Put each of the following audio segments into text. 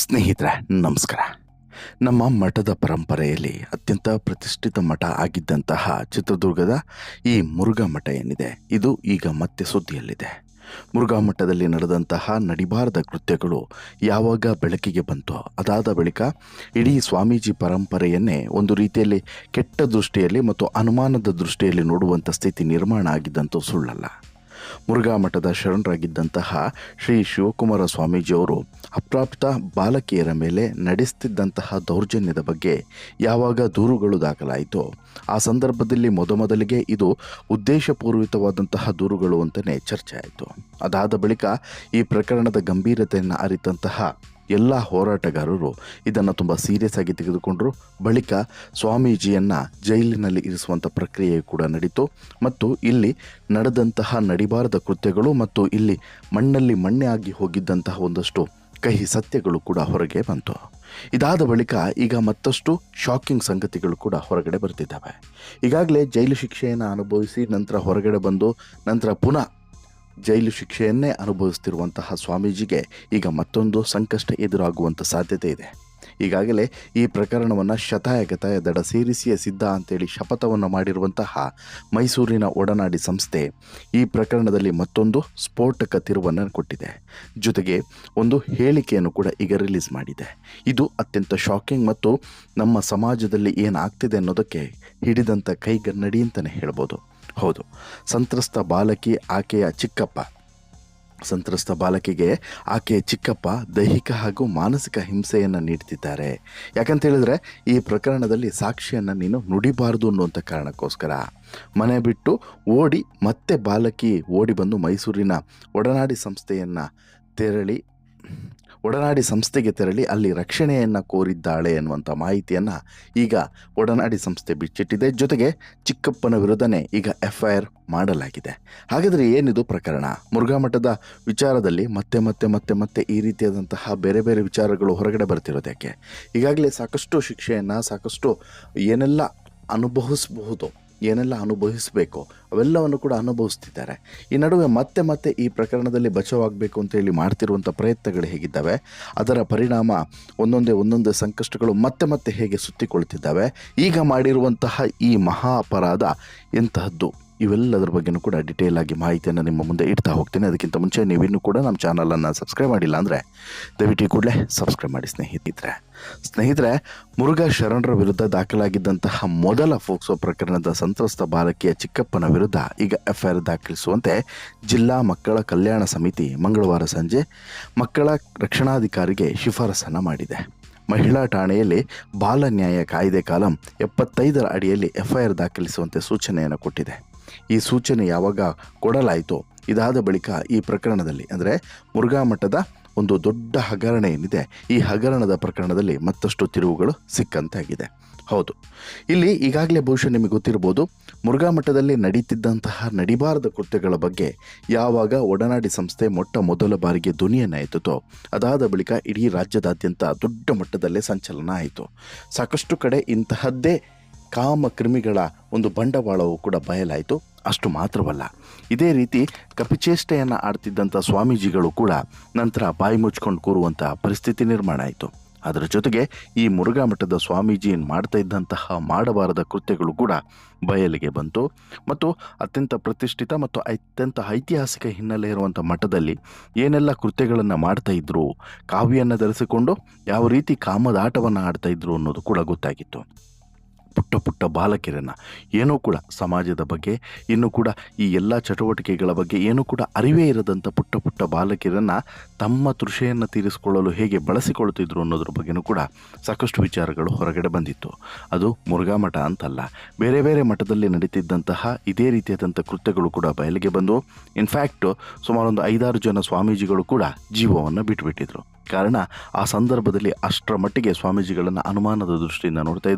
ಸ್ನೇಹಿತರೆ, ನಮಸ್ಕಾರ. ನಮ್ಮ ಮಠದ ಪರಂಪರೆಯಲ್ಲಿ ಅತ್ಯಂತ ಪ್ರತಿಷ್ಠಿತ ಮಠ ಆಗಿದ್ದಂತಹ ಚಿತ್ರದುರ್ಗದ ಈ ಮುರುಘಾ ಮಠ ಏನಿದೆ, ಇದು ಈಗ ಮತ್ತೆ ಸುದ್ದಿಯಲ್ಲಿದೆ. ಮುರುಘಾ ಮಠದಲ್ಲಿ ನಡೆದಂತಹ ನಡಿಬಾರದ ಕೃತ್ಯಗಳು ಯಾವಾಗ ಬೆಳಕಿಗೆ ಬಂತೋ, ಅದಾದ ಬಳಿಕ ಇಡೀ ಸ್ವಾಮೀಜಿ ಪರಂಪರೆಯನ್ನೇ ಒಂದು ರೀತಿಯಲ್ಲಿ ಕೆಟ್ಟ ದೃಷ್ಟಿಯಲ್ಲಿ ಮತ್ತು ಅನುಮಾನದ ದೃಷ್ಟಿಯಲ್ಲಿ ನೋಡುವಂಥ ಸ್ಥಿತಿ ನಿರ್ಮಾಣ ಆಗಿದ್ದಂತೂ ಸುಳ್ಳಲ್ಲ. ಮುರುಘಾ ಮಠದ ಶರಣರಾಗಿದ್ದಂತಹ ಶ್ರೀ ಶಿವಕುಮಾರ ಸ್ವಾಮೀಜಿಯವರು ಅಪ್ರಾಪ್ತ ಬಾಲಕಿಯರ ಮೇಲೆ ನಡೆಸುತ್ತಿದ್ದಂತಹ ದೌರ್ಜನ್ಯದ ಬಗ್ಗೆ ಯಾವಾಗ ದೂರುಗಳು ದಾಖಲಾಯಿತೋ ಆ ಸಂದರ್ಭದಲ್ಲಿ ಮೊದಮೊದಲಿಗೆ ಇದು ಉದ್ದೇಶಪೂರ್ವಿತವಾದಂತಹ ದೂರುಗಳು ಅಂತಲೇ ಚರ್ಚೆ ಆಯಿತು. ಅದಾದ ಬಳಿಕ ಈ ಪ್ರಕರಣದ ಗಂಭೀರತೆಯನ್ನು ಅರಿತಂತಹ ಎಲ್ಲ ಹೋರಾಟಗಾರರು ಇದನ್ನು ತುಂಬ ಸೀರಿಯಸ್ ಆಗಿ ತೆಗೆದುಕೊಂಡರು. ಬಳಿಕ ಸ್ವಾಮೀಜಿಯನ್ನು ಜೈಲಿನಲ್ಲಿ ಇರಿಸುವಂಥ ಪ್ರಕ್ರಿಯೆ ಕೂಡ ನಡೀತು. ಮತ್ತು ಇಲ್ಲಿ ನಡೆದಂತಹ ನಡಿಬಾರದ ಕೃತ್ಯಗಳು ಮತ್ತು ಇಲ್ಲಿ ಮಣ್ಣಲ್ಲಿ ಮಣ್ಣೆ ಆಗಿ ಹೋಗಿದ್ದಂತಹ ಒಂದಷ್ಟು ಕಹಿ ಸತ್ಯಗಳು ಕೂಡ ಹೊರಗೆ ಬಂತು. ಇದಾದ ಬಳಿಕ ಈಗ ಮತ್ತಷ್ಟು ಶಾಕಿಂಗ್ ಸಂಗತಿಗಳು ಕೂಡ ಹೊರಗಡೆ ಬರ್ತಿದ್ದಾವೆ. ಈಗಾಗಲೇ ಜೈಲು ಶಿಕ್ಷೆಯನ್ನು ಅನುಭವಿಸಿ ನಂತರ ಹೊರಗಡೆ ಬಂದು ನಂತರ ಪುನಃ ಜೈಲು ಶಿಕ್ಷೆಯನ್ನೇ ಅನುಭವಿಸುತ್ತಿರುವಂತಹ ಸ್ವಾಮೀಜಿಗೆ ಈಗ ಮತ್ತೊಂದು ಸಂಕಷ್ಟ ಎದುರಾಗುವಂಥ ಸಾಧ್ಯತೆ ಇದೆ. ಈಗಾಗಲೇ ಈ ಪ್ರಕರಣವನ್ನು ಶತಾಯಗತಾಯ ದಡ ಸೇರಿಸಿಯೇ ಸಿದ್ಧ ಅಂತೇಳಿ ಶಪಥವನ್ನು ಮಾಡಿರುವಂತಹ ಮೈಸೂರಿನ ಒಡನಾಡಿ ಸಂಸ್ಥೆ ಈ ಪ್ರಕರಣದಲ್ಲಿ ಮತ್ತೊಂದು ಸ್ಫೋಟಕ ತಿರುವನ್ನು ಕೊಟ್ಟಿದೆ. ಜೊತೆಗೆ ಒಂದು ಹೇಳಿಕೆಯನ್ನು ಕೂಡ ಈಗ ರಿಲೀಸ್ ಮಾಡಿದೆ. ಇದು ಅತ್ಯಂತ ಶಾಕಿಂಗ್ ಮತ್ತು ನಮ್ಮ ಸಮಾಜದಲ್ಲಿ ಏನಾಗ್ತಿದೆ ಅನ್ನೋದಕ್ಕೆ ಹಿಡಿದಂಥ ಕೈಗನ್ನಡಿ ಅಂತಲೇ ಹೇಳ್ಬೋದು. ಹೌದು. ಸಂತ್ರಸ್ತ ಬಾಲಕಿ ಆಕೆಯ ಚಿಕ್ಕಪ್ಪ. ಸಂತ್ರಸ್ತ ಬಾಲಕಿಗೆ ಆಕೆಯ ಚಿಕ್ಕಪ್ಪ ದೈಹಿಕ ಹಾಗೂ ಮಾನಸಿಕ ಹಿಂಸೆಯನ್ನು ನೀಡ್ತಿದ್ದಾರೆ. ಯಾಕಂತ ಹೇಳಿದ್ರೆ ಈ ಪ್ರಕರಣದಲ್ಲಿ ಸಾಕ್ಷಿಯನ್ನು ನೀನು ನುಡಿಬಾರದು ಅನ್ನುವಂಥ ಕಾರಣಕ್ಕೋಸ್ಕರ. ಮನೆ ಬಿಟ್ಟು ಓಡಿ ಮತ್ತೆ ಬಾಲಕಿ ಓಡಿ ಬಂದು ಮೈಸೂರಿನ ಒಡನಾಡಿ ಸಂಸ್ಥೆಯನ್ನು ತೆರಳಿ ಒಡನಾಡಿ ಸಂಸ್ಥೆಗೆ ತೆರಳಿ ಅಲ್ಲಿ ರಕ್ಷಣೆಯನ್ನು ಕೋರಿದ್ದಾಳೆ ಎನ್ನುವಂಥ ಮಾಹಿತಿಯನ್ನು ಈಗ ಒಡನಾಡಿ ಸಂಸ್ಥೆ ಬಿಚ್ಚಿಟ್ಟಿದೆ. ಜೊತೆಗೆ ಚಿಕ್ಕಪ್ಪನ ವಿರುದ್ಧನೇ ಈಗ ಎಫ್ ಐ ಆರ್ ಮಾಡಲಾಗಿದೆ. ಹಾಗಾದರೆ ಏನಿದು ಪ್ರಕರಣ? ಮುರುಘಾ ಮಠದ ವಿಚಾರದಲ್ಲಿ ಮತ್ತೆ ಮತ್ತೆ ಮತ್ತೆ ಮತ್ತೆ ಈ ರೀತಿಯಾದಂತಹ ಬೇರೆ ಬೇರೆ ವಿಚಾರಗಳು ಹೊರಗಡೆ ಬರ್ತಿರೋದು ಯಾಕೆ? ಈಗಾಗಲೇ ಸಾಕಷ್ಟು ಶಿಕ್ಷೆಯನ್ನು, ಸಾಕಷ್ಟು ಏನೆಲ್ಲ ಅನುಭವಿಸಬಹುದು ಏನೆಲ್ಲ ಅನುಭವಿಸಬೇಕು? ಅವೆಲ್ಲವನ್ನು ಕೂಡ ಅನುಭವಿಸ್ತಿದ್ದಾರೆ. ಈ ನಡುವೆ ಮತ್ತೆ ಮತ್ತೆ ಈ ಪ್ರಕರಣದಲ್ಲಿ ಬಚಾವಾಗಬೇಕು ಅಂತೇಳಿ ಮಾಡ್ತಿರುವಂಥ ಪ್ರಯತ್ನಗಳು ಹೇಗಿದ್ದಾವೆ? ಅದರ ಪರಿಣಾಮ ಒಂದೊಂದೇ ಒಂದೊಂದೇ ಸಂಕಷ್ಟಗಳು ಮತ್ತೆ ಮತ್ತೆ ಹೇಗೆ ಸುತ್ತಿಕೊಳ್ತಿದ್ದಾವೆ? ಈಗ ಮಾಡಿರುವಂತಹ ಈ ಮಹಾ ಅಪರಾಧ ಎಂತಹದ್ದು? ಇವೆಲ್ಲದರ ಬಗ್ಗೆನೂ ಕೂಡ ಡಿಟೇಲ್ ಆಗಿ ಮಾಹಿತಿಯನ್ನು ನಿಮ್ಮ ಮುಂದೆ ಇಡ್ತಾ ಹೋಗ್ತೀನಿ. ಅದಕ್ಕಿಂತ ಮುಂಚೆ ನೀವಿನ್ನೂ ಕೂಡ ನಮ್ಮ ಚಾನಲನ್ನು ಸಬ್ಸ್ಕ್ರೈಬ್ ಮಾಡಿಲ್ಲ ಅಂದರೆ ದಯವಿಟ್ಟು ಕೂಡಲೇ ಸಬ್ಸ್ಕ್ರೈಬ್ ಮಾಡಿ ಸ್ನೇಹಿತರೆ. ಸ್ನೇಹಿತರೆ, ಮುರುಘಾ ಶರಣರ ವಿರುದ್ಧ ದಾಖಲಾಗಿದ್ದಂತಹ ಮೊದಲ ಫೋಕ್ಸೋ ಪ್ರಕರಣದ ಸಂತ್ರಸ್ತ ಬಾಲಕಿಯ ಚಿಕ್ಕಪ್ಪನ ವಿರುದ್ಧ ಈಗ ಎಫ್ಐಆರ್ ದಾಖಲಿಸುವಂತೆ ಜಿಲ್ಲಾ ಮಕ್ಕಳ ಕಲ್ಯಾಣ ಸಮಿತಿ ಮಂಗಳವಾರ ಸಂಜೆ ಮಕ್ಕಳ ರಕ್ಷಣಾಧಿಕಾರಿಗೆ ಶಿಫಾರಸನ್ನು ಮಾಡಿದೆ. ಮಹಿಳಾ ಠಾಣೆಯಲ್ಲಿ ಬಾಲ ನ್ಯಾಯ ಕಾಯ್ದೆ ಕಾಲಂ ಎಪ್ಪತ್ತೈದರ ಅಡಿಯಲ್ಲಿ ಎಫ್ಐಆರ್ ದಾಖಲಿಸುವಂತೆ ಸೂಚನೆಯನ್ನು ಕೊಟ್ಟಿದೆ. ಈ ಸೂಚನೆ ಯಾವಾಗ ಕೊಡಲಾಯಿತು ಇದಾದ ಬಳಿಕ ಈ ಪ್ರಕರಣದಲ್ಲಿ, ಅಂದರೆ ಮುರುಘಾ ಮಠದ ಒಂದು ದೊಡ್ಡ ಹಗರಣ ಏನಿದೆ, ಈ ಹಗರಣದ ಪ್ರಕರಣದಲ್ಲಿ ಮತ್ತಷ್ಟು ತಿರುವುಗಳು ಸಿಕ್ಕಂತಾಗಿದೆ. ಹೌದು. ಇಲ್ಲಿ ಈಗಾಗಲೇ ಬಹುಶಃ ನಿಮಗೆ ಗೊತ್ತಿರ್ಬೋದು ಮುರುಘಾ ಮಠದಲ್ಲಿ ನಡೀತಿದ್ದಂತಹ ನಡಿಬಾರದ ಕೃತ್ಯಗಳ ಬಗ್ಗೆ ಯಾವಾಗ ಒಡನಾಡಿ ಸಂಸ್ಥೆ ಮೊಟ್ಟ ಮೊದಲ ಬಾರಿಗೆ ಧ್ವನಿಯನ್ನು ಎತ್ತಿತೋ ಅದಾದ ಬಳಿಕ ಇಡೀ ರಾಜ್ಯದಾದ್ಯಂತ ದೊಡ್ಡ ಮಟ್ಟದಲ್ಲೇ ಸಂಚಲನ ಆಯಿತು. ಸಾಕಷ್ಟು ಕಡೆ ಇಂತಹದ್ದೇ ಕಾಮ ಕ್ರಿಮಿಗಳ ಒಂದು ಬಂಡವಾಳವು ಕೂಡ ಬಯಲಾಯಿತು. ಅಷ್ಟು ಮಾತ್ರವಲ್ಲ. ಇದೇ ರೀತಿ ಕಪಿಚೇಷ್ಟೆಯನ್ನು ಆಡ್ತಿದ್ದಂಥ ಸ್ವಾಮೀಜಿಗಳು ಕೂಡ ನಂತರ ಬಾಯಿ ಮುಚ್ಕೊಂಡು ಕೂರುವಂಥ ಪರಿಸ್ಥಿತಿ ನಿರ್ಮಾಣ ಆಯಿತು. ಅದರ ಜೊತೆಗೆ ಈ ಮುರುಘಾ ಮಠದ ಸ್ವಾಮೀಜಿ ಮಾಡ್ತಾ ಇದ್ದಂತಹ ಮಾಡಬಾರದ ಕೃತ್ಯಗಳು ಕೂಡ ಬಯಲಿಗೆ ಬಂತು. ಮತ್ತು ಅತ್ಯಂತ ಪ್ರತಿಷ್ಠಿತ ಮತ್ತು ಅತ್ಯಂತ ಐತಿಹಾಸಿಕ ಹಿನ್ನೆಲೆ ಇರುವಂಥ ಮಠದಲ್ಲಿ ಏನೆಲ್ಲ ಕೃತ್ಯಗಳನ್ನು ಮಾಡ್ತಾ ಇದ್ರು, ಕಾವಿಯನ್ನು ಧರಿಸಿಕೊಂಡು ಯಾವ ರೀತಿ ಕಾಮದಾಟವನ್ನು ಆಡ್ತಾ ಇದ್ರು ಅನ್ನೋದು ಕೂಡ ಗೊತ್ತಾಗಿತ್ತು. ಪುಟ್ಟ ಪುಟ್ಟ ಬಾಲಕಿರನ್ನು. ಏನೂ ಕೂಡ ಸಮಾಜದ ಬಗ್ಗೆ, ಇನ್ನೂ ಕೂಡ ಈ ಎಲ್ಲ ಚಟುವಟಿಕೆಗಳ ಬಗ್ಗೆ ಏನೂ ಕೂಡ ಅರಿವೇ ಇರದಂಥ ಪುಟ್ಟ ಪುಟ್ಟ ಬಾಲಕಿಯರನ್ನು ತಮ್ಮ ತೃಷೆಯನ್ನು ತೀರಿಸಿಕೊಳ್ಳಲು ಹೇಗೆ ಬಳಸಿಕೊಳ್ತಿದ್ರು ಅನ್ನೋದ್ರ ಬಗ್ಗೆನೂ ಕೂಡ ಸಾಕಷ್ಟು ವಿಚಾರಗಳು ಹೊರಗಡೆ ಬಂದಿತ್ತು. ಅದು ಮುರುಘಾ ಮಠ ಅಂತಲ್ಲ. ಬೇರೆ ಬೇರೆ ಮಠದಲ್ಲಿ ನಡೀತಿದ್ದಂತಹ ಇದೇ ರೀತಿಯಾದಂಥ ಕೃತ್ಯಗಳು ಕೂಡ ಬಯಲಿಗೆ ಬಂದು, ಇನ್ಫ್ಯಾಕ್ಟು ಸುಮಾರೊಂದು ಐದಾರು ಜನ ಸ್ವಾಮೀಜಿಗಳು ಕೂಡ ಜೀವವನ್ನು ಬಿಟ್ಟುಬಿಟ್ಟಿದ್ರು ಕಾರಣ ಆ ಸಂದರ್ಭದಲ್ಲಿ ಅಷ್ಟರ ಮಟ್ಟಿಗೆ ಸ್ವಾಮೀಜಿಗಳನ್ನು ಅನುಮಾನದ ದೃಷ್ಟಿಯಿಂದ ನೋಡ್ತಾ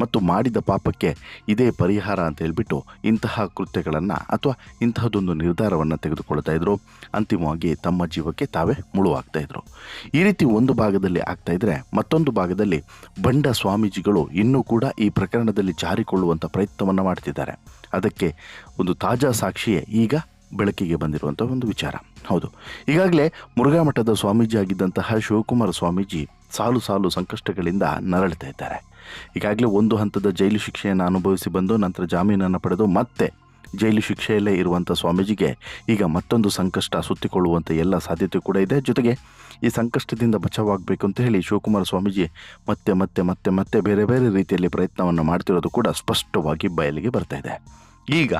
ಮತ್ತು ಮಾಡಿದ ಪಾಪಕ್ಕೆ ಇದೇ ಪರಿಹಾರ ಅಂತ ಹೇಳಿಬಿಟ್ಟು ಇಂತಹ ಕೃತ್ಯಗಳನ್ನು ಅಥವಾ ಇಂತಹದೊಂದು ನಿರ್ಧಾರವನ್ನು ತೆಗೆದುಕೊಳ್ತಾ ಇದ್ರು. ಅಂತಿಮವಾಗಿ ತಮ್ಮ ಜೀವಕ್ಕೆ ತಾವೇ ಮುಳುವಾಗ್ತಾ ಇದ್ರು. ಈ ರೀತಿ ಒಂದು ಭಾಗದಲ್ಲಿ ಆಗ್ತಾ ಇದ್ರೆ ಮತ್ತೊಂದು ಭಾಗದಲ್ಲಿ ಬಂಡ ಸ್ವಾಮೀಜಿಗಳು ಇನ್ನೂ ಕೂಡ ಈ ಪ್ರಕರಣದಲ್ಲಿ ಜಾರಿಕೊಳ್ಳುವಂಥ ಪ್ರಯತ್ನವನ್ನು ಮಾಡ್ತಿದ್ದಾರೆ. ಅದಕ್ಕೆ ಒಂದು ತಾಜಾ ಸಾಕ್ಷಿಯೇ ಈಗ ಬೆಳಕಿಗೆ ಬಂದಿರುವಂಥ ಒಂದು ವಿಚಾರ. ಹೌದು. ಈಗಾಗಲೇ ಮುರುಘಾ ಮಠದ ಸ್ವಾಮೀಜಿ ಆಗಿದ್ದಂತಹ ಶಿವಕುಮಾರ ಸ್ವಾಮೀಜಿ ಸಾಲು ಸಾಲು ಸಂಕಷ್ಟಗಳಿಂದ ನರಳುತ್ತಾ ಇದ್ದಾರೆ. ಈಗಾಗಲೇ ಒಂದು ಹಂತದ ಜೈಲು ಶಿಕ್ಷೆಯನ್ನು ಅನುಭವಿಸಿ ಬಂದು ನಂತರ ಜಾಮೀನನ್ನು ಪಡೆದು ಮತ್ತೆ ಜೈಲು ಶಿಕ್ಷೆಯಲ್ಲೇ ಇರುವಂಥ ಸ್ವಾಮೀಜಿಗೆ ಈಗ ಮತ್ತೊಂದು ಸಂಕಷ್ಟ ಸುತ್ತಿಕೊಳ್ಳುವಂಥ ಎಲ್ಲ ಸಾಧ್ಯತೆ ಕೂಡ ಇದೆ. ಜೊತೆಗೆ ಈ ಸಂಕಷ್ಟದಿಂದ ಬಚಾವಾಗಬೇಕು ಅಂತ ಹೇಳಿ ಶಿವಕುಮಾರ ಸ್ವಾಮೀಜಿ ಮತ್ತೆ ಮತ್ತೆ ಮತ್ತೆ ಮತ್ತೆ ಬೇರೆ ಬೇರೆ ರೀತಿಯಲ್ಲಿ ಪ್ರಯತ್ನವನ್ನು ಮಾಡ್ತಿರೋದು ಕೂಡ ಸ್ಪಷ್ಟವಾಗಿ ಬಯಲಿಗೆ ಬರ್ತಾ ಇದೆ. ಈಗ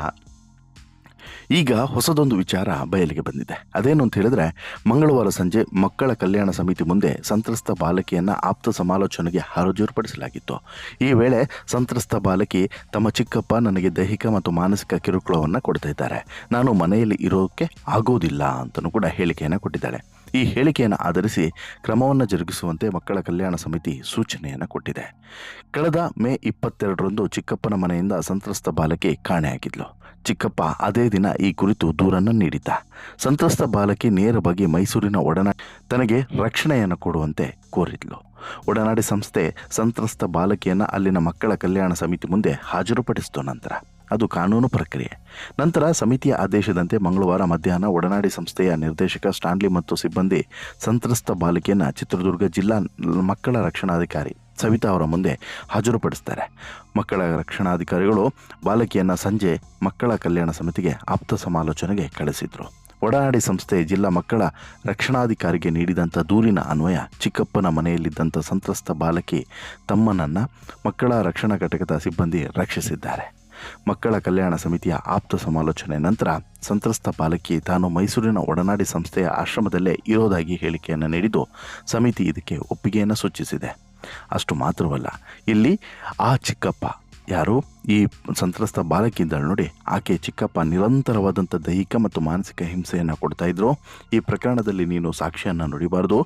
ಈಗ ಹೊಸದೊಂದು ವಿಚಾರ ಬಯಲಿಗೆ ಬಂದಿದೆ. ಅದೇನು ಅಂತ ಹೇಳಿದ್ರೆ, ಮಂಗಳವಾರ ಸಂಜೆ ಮಕ್ಕಳ ಕಲ್ಯಾಣ ಸಮಿತಿ ಮುಂದೆ ಸಂತ್ರಸ್ತ ಬಾಲಕಿಯನ್ನ ಆಪ್ತ ಸಮಾಲೋಚನೆಗೆ ಹಾಜರುಪಡಿಸಲಾಗಿತ್ತು. ಈ ವೇಳೆ ಸಂತ್ರಸ್ತ ಬಾಲಕಿ ತಮ್ಮ ಚಿಕ್ಕಪ್ಪ ನನಗೆ ದೈಹಿಕ ಮತ್ತು ಮಾನಸಿಕ ಕಿರುಕುಳವನ್ನು ಕೊಡ್ತಾ ಇದ್ದಾರೆ. ನಾನು ಮನೆಯಲ್ಲಿ ಇರೋಕ್ಕೆ ಆಗೋದಿಲ್ಲ ಅಂತಲೂ ಕೂಡ ಹೇಳಿಕೆಯನ್ನು ಕೊಟ್ಟಿದ್ದಾಳೆ. ಈ ಹೇಳಿಕೆಯನ್ನು ಆಧರಿಸಿ ಕ್ರಮವನ್ನು ಜರುಗಿಸುವಂತೆ ಮಕ್ಕಳ ಕಲ್ಯಾಣ ಸಮಿತಿ ಸೂಚನೆಯನ್ನು ಕೊಟ್ಟಿದೆ. ಕಳೆದ ಮೇ ಇಪ್ಪತ್ತೆರಡರಂದು ಚಿಕ್ಕಪ್ಪನ ಮನೆಯಿಂದ ಸಂತ್ರಸ್ತ ಬಾಲಕಿ ಕಾಣೆಯಾಗಿದ್ಲು. ಚಿಕ್ಕಪ್ಪ ಅದೇ ದಿನ ಈ ಕುರಿತು ದೂರನ್ನು ನೀಡಿದ್ದ. ಸಂತ್ರಸ್ತ ಬಾಲಕಿ ನೇರವಾಗಿ ಮೈಸೂರಿನ ಒಡನಾ ತನಗೆ ರಕ್ಷಣೆಯನ್ನು ಕೊಡುವಂತೆ ಕೋರಿದ್ಲು. ಒಡನಾಡಿ ಸಂಸ್ಥೆ ಸಂತ್ರಸ್ತ ಬಾಲಕಿಯನ್ನು ಅಲ್ಲಿನ ಮಕ್ಕಳ ಕಲ್ಯಾಣ ಸಮಿತಿ ಮುಂದೆ ಹಾಜರುಪಡಿಸಿತು ನಂತರ. ಅದು ಕಾನೂನು ಪ್ರಕ್ರಿಯೆ. ನಂತರ ಸಮಿತಿಯ ಆದೇಶದಂತೆ ಮಂಗಳವಾರ ಮಧ್ಯಾಹ್ನ ಒಡನಾಡಿ ಸಂಸ್ಥೆಯ ನಿರ್ದೇಶಕ ಸ್ಟಾನ್ಲಿ ಮತ್ತು ಸಿಬ್ಬಂದಿ ಸಂತ್ರಸ್ತ ಬಾಲಕಿಯನ್ನು ಚಿತ್ರದುರ್ಗ ಜಿಲ್ಲಾ ಮಕ್ಕಳ ರಕ್ಷಣಾಧಿಕಾರಿ ಸವಿತಾ ಅವರ ಮುಂದೆ ಹಾಜರುಪಡಿಸ್ತಾರೆ. ಮಕ್ಕಳ ರಕ್ಷಣಾಧಿಕಾರಿಗಳು ಬಾಲಕಿಯನ್ನು ಸಂಜೆ ಮಕ್ಕಳ ಕಲ್ಯಾಣ ಸಮಿತಿಗೆ ಆಪ್ತ ಸಮಾಲೋಚನೆಗೆ ಕಳಿಸಿದರು. ಒಡನಾಡಿ ಸಂಸ್ಥೆ ಜಿಲ್ಲಾ ಮಕ್ಕಳ ರಕ್ಷಣಾಧಿಕಾರಿಗೆ ನೀಡಿದಂಥ ದೂರಿನ ಅನ್ವಯ ಚಿಕ್ಕಪ್ಪನ ಮನೆಯಲ್ಲಿದ್ದಂಥ ಸಂತ್ರಸ್ತ ಬಾಲಕಿ ತಮ್ಮನನ್ನು ಮಕ್ಕಳ ರಕ್ಷಣಾ ಘಟಕದ ಸಿಬ್ಬಂದಿ ರಕ್ಷಿಸಿದ್ದಾರೆ. ಮಕ್ಕಳ ಕಲ್ಯಾಣ ಸಮಿತಿಯ ಆಪ್ತ ಸಮಾಲೋಚನೆ ನಂತರ ಸಂತ್ರಸ್ತ ಬಾಲಕಿ ತಾನು ಮೈಸೂರಿನ ಒಡನಾಡಿ ಸಂಸ್ಥೆಯ ಆಶ್ರಮದಲ್ಲೇ ಇರೋದಾಗಿ ಹೇಳಿಕೆಯನ್ನು ನೀಡಿದ್ದು ಸಮಿತಿ ಇದಕ್ಕೆ ಒಪ್ಪಿಗೆಯನ್ನು ಸೂಚಿಸಿದೆ. ಅಷ್ಟು ಮಾತ್ರವಲ್ಲ, ಇಲ್ಲಿ ಆ ಚಿಕ್ಕಪ್ಪ ಯಾರು? ಈ ಸಂತ್ರಸ್ತ ಬಾಲಕಿಯಿಂದ ನೋಡಿ ಆಕೆ ಚಿಕ್ಕಪ್ಪ ನಿರಂತರವಾದಂಥ ದೈಹಿಕ ಮತ್ತು ಮಾನಸಿಕ ಹಿಂಸೆಯನ್ನು ಕೊಡ್ತಾ ಇದ್ರು. ಈ ಪ್ರಕರಣದಲ್ಲಿ ನೀನು ಸಾಕ್ಷಿಯನ್ನು ನುಡಿಬಾರ್ದು.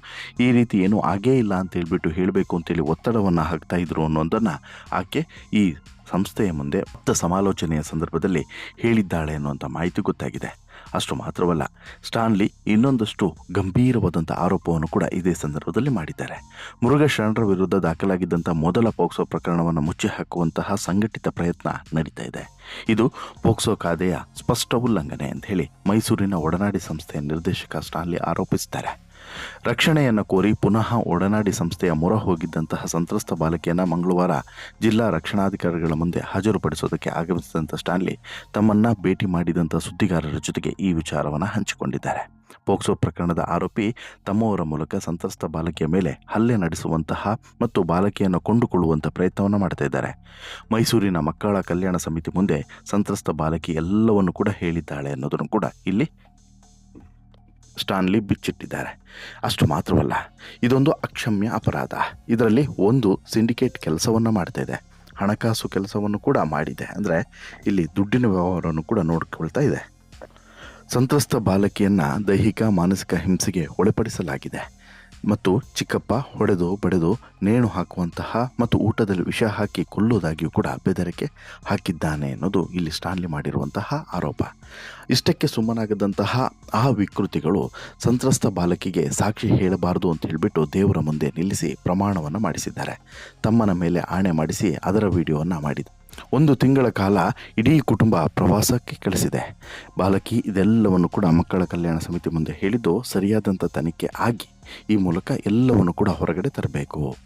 ಈ ರೀತಿ ಏನೂ ಆಗೇ ಇಲ್ಲ ಅಂತ ಹೇಳ್ಬಿಟ್ಟು ಹೇಳಬೇಕು ಅಂತೇಳಿ ಒತ್ತಡವನ್ನು ಹಾಕ್ತಾ ಇದ್ರು ಅನ್ನೋದನ್ನು ಆಕೆ ಈ ಸಂಸ್ಥೆಯ ಮುಂದೆ ಮತ್ತ ಸಮಾಲೋಚನೆಯ ಸಂದರ್ಭದಲ್ಲಿ ಹೇಳಿದ್ದಾಳೆ ಅನ್ನುವಂಥ ಮಾಹಿತಿ ಗೊತ್ತಾಗಿದೆ. ಅಷ್ಟು ಮಾತ್ರವಲ್ಲ, ಸ್ಟಾನ್ಲಿ ಇನ್ನೊಂದಷ್ಟು ಗಂಭೀರವಾದಂಥ ಆರೋಪವನ್ನು ಕೂಡ ಇದೇ ಸಂದರ್ಭದಲ್ಲಿ ಮಾಡಿದ್ದಾರೆ. ಮುರುಘಾ ಶರಣರ ವಿರುದ್ಧ ದಾಖಲಾಗಿದ್ದಂಥ ಮೊದಲ ಪೋಕ್ಸೋ ಪ್ರಕರಣವನ್ನು ಮುಚ್ಚಿ ಹಾಕುವಂತಹ ಸಂಘಟಿತ ಪ್ರಯತ್ನ ನಡೀತಾ ಇದೆ. ಇದು ಪೋಕ್ಸೋ ಕಾಯ್ದೆಯ ಸ್ಪಷ್ಟ ಉಲ್ಲಂಘನೆ ಅಂತ ಹೇಳಿ ಮೈಸೂರಿನ ಒಡನಾಡಿ ಸಂಸ್ಥೆಯ ನಿರ್ದೇಶಕ ಸ್ಟಾನ್ಲಿ ಆರೋಪಿಸಿದ್ದಾರೆ ರಕ್ಷಣೆಯನ್ನು ಕೋರಿ ಪುನಃ ಒಡನಾಡಿ ಸಂಸ್ಥೆಯ ಮೊರ ಹೋಗಿದ್ದಂತಹ ಸಂತ್ರಸ್ತ ಬಾಲಕಿಯನ್ನು ಮಂಗಳವಾರ ಜಿಲ್ಲಾ ರಕ್ಷಣಾಧಿಕಾರಿಗಳ ಮುಂದೆ ಹಾಜರುಪಡಿಸೋದಕ್ಕೆ ಆಗಮಿಸಿದಂಥ ಸ್ಟಾನ್ಲಿ ತಮ್ಮನ್ನ ಭೇಟಿ ಮಾಡಿದಂಥ ಸುದ್ದಿಗಾರರ ಜೊತೆಗೆ ಈ ವಿಚಾರವನ್ನು ಹಂಚಿಕೊಂಡಿದ್ದಾರೆ. ಪೋಕ್ಸೋ ಪ್ರಕರಣದ ಆರೋಪಿ ತಮ್ಮವರ ಮೂಲಕ ಸಂತ್ರಸ್ತ ಬಾಲಕಿಯ ಮೇಲೆ ಹಲ್ಲೆ ನಡೆಸುವಂತಹ ಮತ್ತು ಬಾಲಕಿಯನ್ನು ಕೊಂಡುಕೊಳ್ಳುವಂಥ ಪ್ರಯತ್ನವನ್ನು ಮಾಡ್ತಾ ಇದ್ದಾರೆ. ಮೈಸೂರಿನ ಮಕ್ಕಳ ಕಲ್ಯಾಣ ಸಮಿತಿ ಮುಂದೆ ಸಂತ್ರಸ್ತ ಬಾಲಕಿ ಎಲ್ಲವನ್ನು ಕೂಡ ಹೇಳಿದ್ದಾಳೆ ಅನ್ನೋದನ್ನು ಕೂಡ ಇಲ್ಲಿ ಸ್ಟಾನ್ಲಿ ಬಿಚ್ಚಿಟ್ಟಿದ್ದಾರೆ. ಅಷ್ಟು ಮಾತ್ರವಲ್ಲ, ಇದೊಂದು ಅಕ್ಷಮ್ಯ ಅಪರಾಧ. ಇದರಲ್ಲಿ ಒಂದು ಸಿಂಡಿಕೇಟ್ ಕೆಲಸವನ್ನು ಮಾಡ್ತಾಯಿದೆ ಹಣಕಾಸು ಕೆಲಸವನ್ನು ಕೂಡ ಮಾಡಿದೆ. ಅಂದರೆ ಇಲ್ಲಿ ದುಡ್ಡಿನ ವ್ಯವಹಾರವನ್ನು ಕೂಡ ನೋಡಿಕೊಳ್ತಾ ಇದೆ. ಸಂತ್ರಸ್ತ ಬಾಲಕಿಯನ್ನು ದೈಹಿಕ, ಮಾನಸಿಕ ಹಿಂಸೆಗೆ ಒಳಪಡಿಸಲಾಗಿದೆ. ಮತ್ತು ಚಿಕ್ಕಪ್ಪ ಹೊಡೆದು ಬಡೆದು ನೇಣು ಹಾಕುವಂತಹ ಮತ್ತು ಊಟದಲ್ಲಿ ವಿಷ ಹಾಕಿ ಕೊಲ್ಲುವುದಾಗಿಯೂ ಕೂಡ ಬೆದರಿಕೆ ಹಾಕಿದ್ದಾನೆ ಅನ್ನೋದು ಇಲ್ಲಿ ಸ್ಟಾನ್ಲಿ ಮಾಡಿರುವಂತಹ ಆರೋಪ. ಇಷ್ಟಕ್ಕೆ ಸುಮ್ಮನಾಗದಂತಹ ಆ ವಿಕೃತಿಗಳು ಸಂತ್ರಸ್ತ ಬಾಲಕಿಗೆ ಸಾಕ್ಷಿ ಹೇಳಬಾರದು ಅಂತ ಹೇಳಿಬಿಟ್ಟು ದೇವರ ಮುಂದೆ ನಿಲ್ಲಿಸಿ ಪ್ರಮಾಣವನ್ನು ಮಾಡಿಸಿದ್ದಾರೆ. ತಮ್ಮನ ಮೇಲೆ ಆಣೆ ಮಾಡಿಸಿ ಅದರ ವಿಡಿಯೋವನ್ನು ಮಾಡಿದ. ಒಂದು ತಿಂಗಳ ಕಾಲ ಇಡೀ ಕುಟುಂಬ ಪ್ರವಾಸಕ್ಕೆ ಕಳಿಸಿದೆ. ಬಾಲಕಿ ಇದೆಲ್ಲವನ್ನು ಕೂಡ ಮಕ್ಕಳ ಕಲ್ಯಾಣ ಸಮಿತಿ ಮುಂದೆ ಹೇಳಿದ್ದು ಸರಿಯಾದಂಥ ತನಿಖೆ ಆಗಿ ಈ ಮೂಲಕ ಎಲ್ಲವನ್ನು ಕೂಡ ಹೊರಗಡೆ ತರಬೇಕು.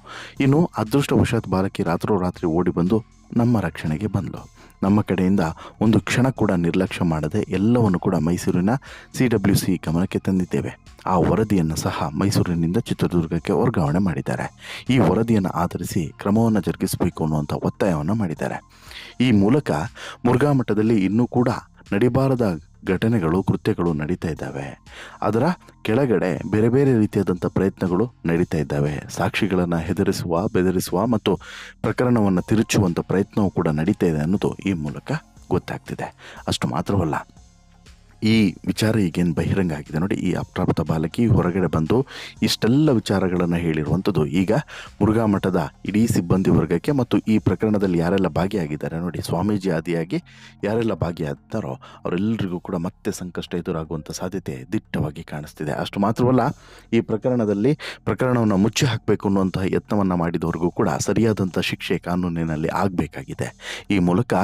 ಇನ್ನು ಅದೃಷ್ಟವಶಾತ್ ಬಾಲಕಿ ರಾತ್ರೋರಾತ್ರಿ ಓಡಿ ಬಂದು ನಮ್ಮ ರಕ್ಷಣೆಗೆ ಬಂದಳು ನಮ್ಮ ಕಡೆಯಿಂದ ಒಂದು ಕ್ಷಣ ಕೂಡ ನಿರ್ಲಕ್ಷ್ಯ ಮಾಡದೆ ಎಲ್ಲವನ್ನು ಕೂಡ ಮೈಸೂರಿನ ಸಿ ಡಬ್ಲ್ಯೂ ಸಿ ಗಮನಕ್ಕೆ ತಂದಿದ್ದೇವೆ. ಆ ವರದಿಯನ್ನು ಸಹ ಮೈಸೂರಿನಿಂದ ಚಿತ್ರದುರ್ಗಕ್ಕೆ ವರ್ಗಾವಣೆ ಮಾಡಿದ್ದಾರೆ. ಈ ವರದಿಯನ್ನು ಆಧರಿಸಿ ಕ್ರಮವನ್ನು ಜರುಗಿಸಬೇಕು ಅನ್ನುವಂಥ ಒತ್ತಾಯವನ್ನು ಮಾಡಿದ್ದಾರೆ. ಈ ಮೂಲಕ ಮುರುಘಾ ಮಠದಲ್ಲಿ ಇನ್ನೂ ಕೂಡ ನಡಿಬಾರದ ಘಟನೆಗಳು, ಕೃತ್ಯಗಳು ನಡೀತಾ ಇದ್ದಾವೆ. ಅದರ ಕೆಳಗಡೆ ಬೇರೆ ಬೇರೆ ರೀತಿಯಾದಂಥ ಪ್ರಯತ್ನಗಳು ನಡೀತಾ ಇದ್ದಾವೆ. ಸಾಕ್ಷಿಗಳನ್ನು ಹೆದರಿಸುವ, ಬೆದರಿಸುವ ಮತ್ತು ಪ್ರಕರಣವನ್ನು ತಿರುಚುವಂಥ ಪ್ರಯತ್ನವೂ ಕೂಡ ನಡೀತಾ ಇದೆ ಅನ್ನೋದು ಈ ಮೂಲಕ ಗೊತ್ತಾಗ್ತಿದೆ. ಅಷ್ಟು ಮಾತ್ರವಲ್ಲ ಈ ವಿಚಾರ ಈಗೇನು ಬಹಿರಂಗ ಆಗಿದೆ ನೋಡಿ, ಈ ಅಪ್ರಾಪ್ತ ಬಾಲಕಿ ಹೊರಗಡೆ ಬಂದು ಇಷ್ಟೆಲ್ಲ ವಿಚಾರಗಳನ್ನು ಹೇಳಿರುವಂಥದ್ದು. ಈಗ ಮುರುಘಾ ಮಠದ ಇಡೀ ಸಿಬ್ಬಂದಿ ವರ್ಗಕ್ಕೆ ಮತ್ತು ಈ ಪ್ರಕರಣದಲ್ಲಿ ಯಾರೆಲ್ಲ ಭಾಗಿಯಾಗಿದ್ದಾರೆ ನೋಡಿ, ಸ್ವಾಮೀಜಿ ಆದಿಯಾಗಿ ಯಾರೆಲ್ಲ ಭಾಗಿಯಾಗ್ತಾರೋ ಅವರೆಲ್ಲರಿಗೂ ಕೂಡ ಮತ್ತೆ ಸಂಕಷ್ಟ ಎದುರಾಗುವಂಥ ಸಾಧ್ಯತೆ ದಿಟ್ಟವಾಗಿ ಕಾಣಿಸ್ತಿದೆ. ಅಷ್ಟು ಮಾತ್ರವಲ್ಲ, ಈ ಪ್ರಕರಣದಲ್ಲಿ ಪ್ರಕರಣವನ್ನು ಮುಚ್ಚಿ ಹಾಕಬೇಕು ಅನ್ನುವಂತಹ ಯತ್ನವನ್ನು ಮಾಡಿದವರಿಗೂ ಕೂಡ ಸರಿಯಾದಂಥ ಶಿಕ್ಷೆ ಕಾನೂನಿನಲ್ಲಿ ಆಗಬೇಕಾಗಿದೆ. ಈ ಮೂಲಕ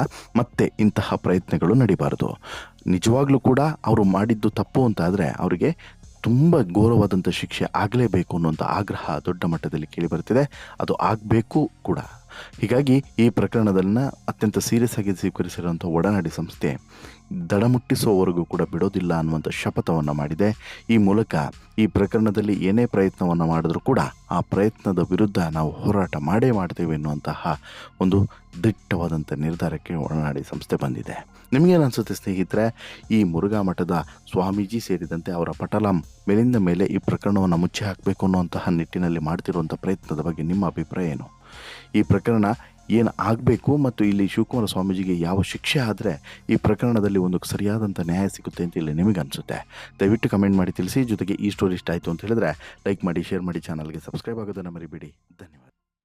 ಮತ್ತೆ ಇಂತಹ ಪ್ರಯತ್ನಗಳು ನಡೀಬಾರದು. ನಿಜವಾಗ್ಲೂ ಕೂಡ ಅವರು ಮಾಡಿದ್ದು ತಪ್ಪು ಅಂತ ಆದರೆ ಅವರಿಗೆ ತುಂಬ ಘೋರವಾದಂಥ ಶಿಕ್ಷೆ ಆಗಲೇಬೇಕು ಅನ್ನುವಂಥ ಆಗ್ರಹ ದೊಡ್ಡ ಮಟ್ಟದಲ್ಲಿ ಕೇಳಿಬರ್ತಿದೆ ಅದು ಆಗಬೇಕು ಕೂಡ. ಹೀಗಾಗಿ ಈ ಪ್ರಕರಣದನ್ನ ಅತ್ಯಂತ ಸೀರಿಯಸ್ ಆಗಿ ಸ್ವೀಕರಿಸಿರುವಂಥ ಒಡನಾಡಿ ಸಂಸ್ಥೆ ದಡಮುಟ್ಟಿಸುವವರೆಗೂ ಕೂಡ ಬಿಡೋದಿಲ್ಲ ಅನ್ನುವಂಥ ಶಪಥವನ್ನು ಮಾಡಿದೆ. ಈ ಮೂಲಕ ಈ ಪ್ರಕರಣದಲ್ಲಿ ಏನೇ ಪ್ರಯತ್ನವನ್ನು ಮಾಡಿದ್ರೂ ಕೂಡ ಆ ಪ್ರಯತ್ನದ ವಿರುದ್ಧ ನಾವು ಹೋರಾಟ ಮಾಡೇ ಮಾಡ್ತೇವೆ ಎನ್ನುವಂತಹ ಒಂದು ದಿಟ್ಟವಾದಂಥ ನಿರ್ಧಾರಕ್ಕೆ ಒಳನಾಡಿ ಸಂಸ್ಥೆ ಬಂದಿದೆ. ನಿಮಗೇನು ಅನಿಸುತ್ತೆ ಸ್ನೇಹಿತರೆ, ಈ ಮುರುಘಾ ಮಠದ ಸ್ವಾಮೀಜಿ ಸೇರಿದಂತೆ ಅವರ ಪಟಲಂ ಮೇಲಿಂದ ಮೇಲೆ ಈ ಪ್ರಕರಣವನ್ನು ಮುಚ್ಚಿ ಹಾಕಬೇಕು ಅನ್ನುವಂತಹ ನಿಟ್ಟಿನಲ್ಲಿ ಮಾಡ್ತಿರುವಂಥ ಪ್ರಯತ್ನದ ಬಗ್ಗೆ ನಿಮ್ಮ ಅಭಿಪ್ರಾಯ ಏನು? ಈ ಪ್ರಕರಣ ಏನು ಆಗಬೇಕು ಮತ್ತು ಇಲ್ಲಿ ಶಿವಕುಮಾರ ಸ್ವಾಮೀಜಿಗೆ ಯಾವ ಶಿಕ್ಷೆ ಆದರೆ ಈ ಪ್ರಕರಣದಲ್ಲಿ ಒಂದು ಸರಿಯಾದಂಥ ನ್ಯಾಯ ಸಿಗುತ್ತೆ ಅಂತ ಇಲ್ಲಿ ನಿಮಗೆ ಅನಿಸುತ್ತೆ. ದಯವಿಟ್ಟು ಕಮೆಂಟ್ ಮಾಡಿ ತಿಳಿಸಿ, ಜೊತೆಗೆ ಈ ಸ್ಟೋರಿ ಇಷ್ಟ ಆಯಿತು ಅಂತ ಹೇಳಿದ್ರೆ ಲೈಕ್ ಮಾಡಿ ಶೇರ್ ಮಾಡಿ ಚಾನಲ್ಗೆ ಸಬ್ಸ್ಕ್ರೈಬ್ ಆಗೋದನ್ನು ಮರಿಬೇಡಿ. ಧನ್ಯವಾದ.